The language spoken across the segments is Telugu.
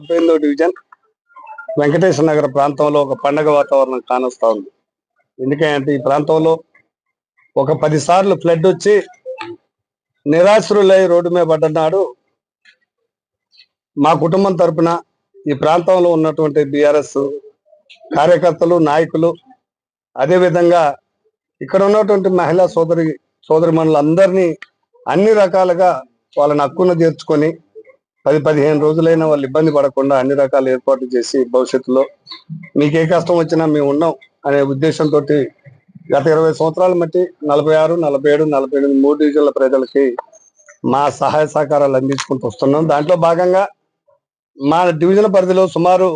ముప్పై డివిజన్? వెంకటేశ్వర నగర ప్రాంతంలో ఒక పండగ వాతావరణం కానొస్తా ఉంది. ఎందుకంటే ఈ ప్రాంతంలో ఒక పది సార్లు ఫ్లడ్ వచ్చి నిరాశ్రులై రోడ్డు మీద పడ్డనాడు మా కుటుంబం తరపున ఈ ప్రాంతంలో ఉన్నటువంటి బీఆర్ఎస్ కార్యకర్తలు నాయకులు అదేవిధంగా ఇక్కడ ఉన్నటువంటి మహిళా సోదరి సోదరి మనులందరినీ అన్ని రకాలుగా వాళ్ళని హక్కును చేర్చుకొని పది పదిహేను రోజులైనా వాళ్ళు ఇబ్బంది పడకుండా అన్ని రకాల ఏర్పాట్లు చేసి భవిష్యత్తులో మీకు ఏ కష్టం వచ్చినా మేము ఉన్నాం అనే ఉద్దేశంతో గత ఇరవై సంవత్సరాల మట్టి నలభై ఆరు నలభై ఏడు నలభై ఎనిమిది మూడు డివిజన్ల ప్రజలకి మా సహాయ సహకారాలు అందించుకుంటూ వస్తున్నాం. దాంట్లో భాగంగా మా డివిజన్ పరిధిలో సుమారు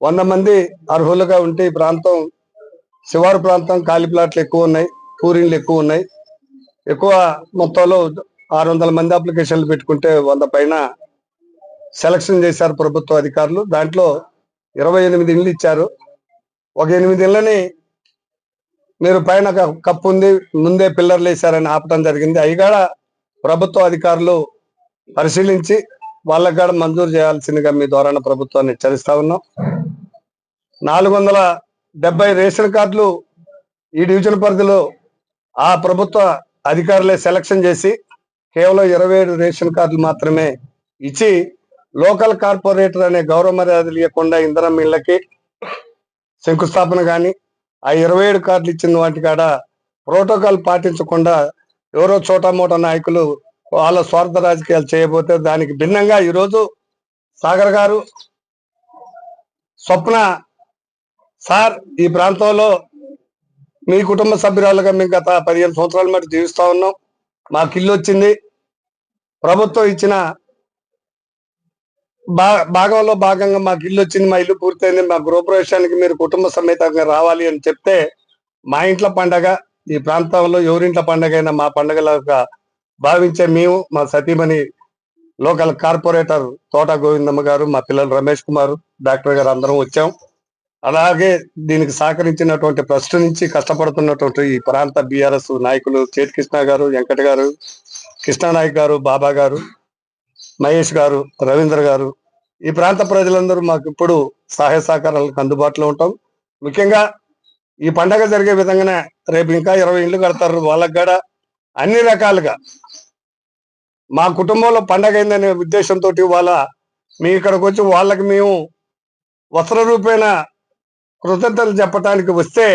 వంద మంది అర్హులుగా ఉంటే ఈ ప్రాంతం శివారు ప్రాంతం ఖాళీ ప్లాట్లు ఎక్కువ ఉన్నాయి పూరీలు ఎక్కువ ఉన్నాయి. ఎక్కువ మొత్తంలో ఆరు వందల మంది అప్లికేషన్లు పెట్టుకుంటే వంద పైన సెలక్షన్ చేశారు ప్రభుత్వ అధికారులు. దాంట్లో ఇరవై ఎనిమిది ఇళ్ళు ఇచ్చారు. ఒక ఎనిమిది ఇళ్ళని మీరు పైన కప్పు ఉంది ముందే పిల్లర్లు వేశారని ఆపటం జరిగింది. అవి కూడా ప్రభుత్వ అధికారులు పరిశీలించి వాళ్ళకి కూడా మంజూరు చేయాల్సిందిగా మీ ద్వారా ప్రభుత్వాన్ని హెచ్చరిస్తా ఉన్నాం. నాలుగు వందల డెబ్బై రేషన్ కార్డులు ఈ డివిజన్ పరిధిలో ఆ ప్రభుత్వ అధికారులే సెలక్షన్ చేసి కేవలం ఇరవై ఏడు రేషన్ కార్డులు మాత్రమే ఇచ్చి లోకల్ కార్పొరేటర్ అనే గౌరవ మర్యాదలు ఇవ్వకుండా ఇంధనం ఇళ్ళకి శంకుస్థాపన కానీ ఆ ఇరవై ఏడు కార్డులు ఇచ్చిన వాటి కాడ ప్రోటోకాల్ పాటించకుండా ఎవరో చోటామోటా నాయకులు వాళ్ళ స్వార్థ రాజకీయాలు చేయబోతే దానికి భిన్నంగా ఈరోజు సాగర్ గారు స్వప్న సార్ ఈ ప్రాంతంలో మీ కుటుంబ సభ్యురాలుగా మేము గత పదిహేను సంవత్సరాల మటు జీవిస్తూ ఉన్నాం. మాకు ఇల్లు వచ్చింది. ప్రభుత్వం ఇచ్చిన బా భాగంలో భాగంగా మాకు ఇల్లు వచ్చింది మా ఇల్లు పూర్తయింది మా గృహప్రవేశానికి మీరు కుటుంబ సమేతంగా రావాలి అని చెప్తే మా ఇంట్లో పండగ ఈ ప్రాంతంలో ఎవరింట్లో పండగ అయినా మా పండగలాగా భావించే మేము మా సతీమణి లోకల్ కార్పొరేటర్ తోట గోవిందమ్మ గారు మా పిల్లలు రమేష్ కుమార్ డాక్టర్ గారు అందరం వచ్చాం. అలాగే దీనికి సహకరించినటువంటి ప్రశ్న నుంచి కష్టపడుతున్నటువంటి ఈ ప్రాంత బీఆర్ఎస్ నాయకులు చేతి కృష్ణ గారు వెంకట గారు కృష్ణానాయక్ గారు బాబా గారు మహేష్ గారు రవీంద్ర గారు ఈ ప్రాంత ప్రజలందరూ మాకు ఇప్పుడు సహాయ సహకారాలకు అందుబాటులో ఉంటాం. ముఖ్యంగా ఈ పండగ జరిగే విధంగానే రేపు ఇంకా ఇరవై ఇండ్లు కడతారు. వాళ్ళకి కూడా అన్ని రకాలుగా మా కుటుంబంలో పండగ అయిందనే ఉద్దేశంతో వాళ్ళ మీ ఇక్కడికి వచ్చి వాళ్ళకి మేము వస్త్ర రూపేణ కృతజ్ఞతలు చెప్పడానికి వస్తే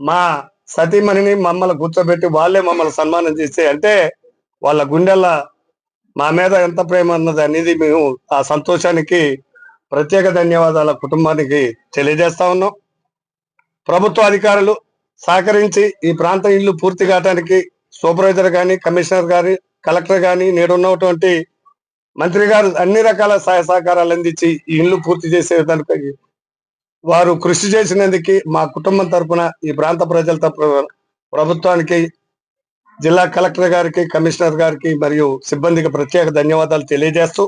మా సతీమణిని మమ్మల్ని కూర్చోబెట్టి వాళ్ళే మమ్మల్ని సన్మానం చేస్తే అంటే వాళ్ళ గుండెల మా మీద ఎంత ప్రేమ అన్నది అనేది మేము ఆ సంతోషానికి ప్రత్యేక ధన్యవాదాల కుటుంబానికి తెలియజేస్తా ఉన్నాం. ప్రభుత్వ అధికారులు సహకరించి ఈ ప్రాంతం ఇల్లు పూర్తి కావడానికి సూపర్వైజర్ కానీ కమిషనర్ కానీ కలెక్టర్ గాని నేడున్నటువంటి మంత్రి గారు అన్ని రకాల సహాయ సహకారాలు అందించి ఈ ఇల్లు పూర్తి చేసే దానికి వారు కృషి చేసినందుకు మా కుటుంబం తరపున ఈ ప్రాంత ప్రజల తరపున ప్రభుత్వానికి జిల్లా కలెక్టర్ గారికి కమిషనర్ గారికి మరియు సిబ్బందికి ప్రత్యేక ధన్యవాదాలు తెలియజేస్తూ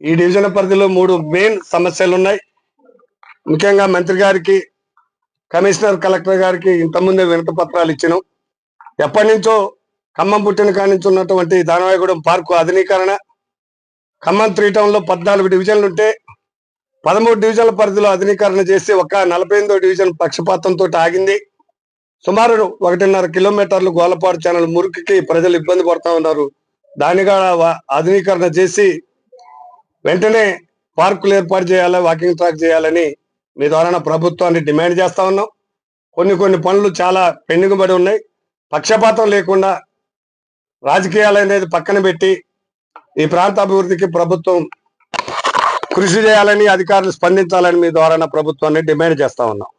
ఈ డివిజన్ పరిధిలో మూడు మెయిన్ సమస్యలు ఉన్నాయి ముఖ్యంగా మంత్రి గారికి కమిషనర్ కలెక్టర్ గారికి ఇంతకుముందే వినతి పత్రాలు ఇచ్చినాం. ఎప్పటి నుంచో ఖమ్మం పుట్టిన కానించి ఉన్నటువంటి దానవాయగూడెం పార్కు ఆధునీకరణ ఖమ్మం త్రీ టౌన్లో పద్నాలుగు డివిజన్లు ఉంటే పదమూడు డివిజన్ల పరిధిలో ఆధునీకరణ చేసి ఒక నలభై ఎనిమిదో డివిజన్ పక్షపాతంతో ఆగింది. సుమారు ఒకటిన్నర కిలోమీటర్లు గోలపాడు ఛానల్ మురికికి ప్రజలు ఇబ్బంది పడుతూ ఉన్నారు. దానిగా ఆధునీకరణ చేసి వెంటనే పార్కులు ఏర్పాటు చేయాలి వాకింగ్ ట్రాక్ చేయాలని మీ ద్వారా ప్రభుత్వాన్ని డిమాండ్ చేస్తా ఉన్నాం. కొన్ని కొన్ని పనులు చాలా పెండింగ్ పడి ఉన్నాయి. పక్షపాతం లేకుండా రాజకీయాలు అనేది పక్కన పెట్టి ఈ ప్రాంత అభివృద్ధికి ప్రభుత్వం కృషి చేయాలని అధికారులు స్పందించాలని మీ ద్వారా ప్రభుత్వాన్ని డిమాండ్ చేస్తా ఉన్నాం.